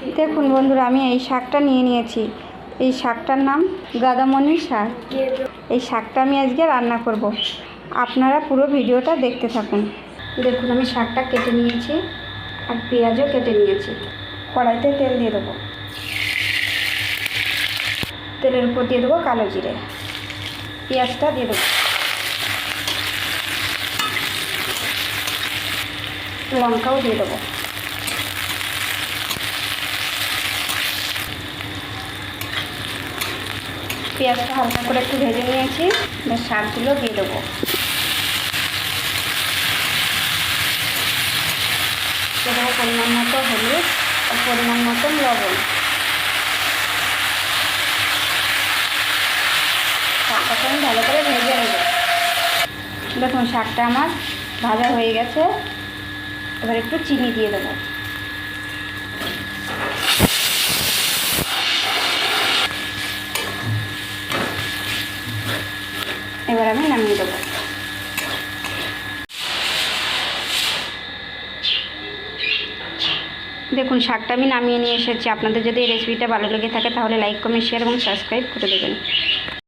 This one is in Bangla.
দেখুন বন্ধুরা, আমি এই শাকটা নিয়ে নিয়েছি। এই শাকটার নাম গাদামণির শাক। এই শাকটা আমি আজকে রান্না করব। আপনারা পুরো ভিডিওটা দেখতে থাকুন। দেখুন, আমি শাকটা কেটে নিয়েছি আর পেঁয়াজও কেটে নিয়েছি। কড়াইতে তেল দিয়ে দেবো। তেলের উপর দিয়ে দেবো কালো জিরে। পেঁয়াজটা দিয়ে দেবো। লঙ্কাও দিয়ে দেবো। পেঁয়াজটা হালকা করে একটু ভেজে নিয়েছি। এবার শাকগুলো দিয়ে দেবো। দেবো পরিমাণ মতো হলুদ আর পরিমাণ মতন লবণ। শাকটাকে আমি ভালো করে ভেজে নেব। দেখুন, শাকটা আমার ভাজা হয়ে গেছে। এবার একটু চিনি দিয়ে দেবো। এবার আমি নামিয়ে দেবো। দেখুন, শাকটা আমি নামিয়ে নিয়ে এসেছি। আপনাদের যদি এই রেসিপিটা ভালো লেগে থাকে, তাহলে লাইক কমেন্ট শেয়ার এবং সাবস্ক্রাইব করে দেবেন।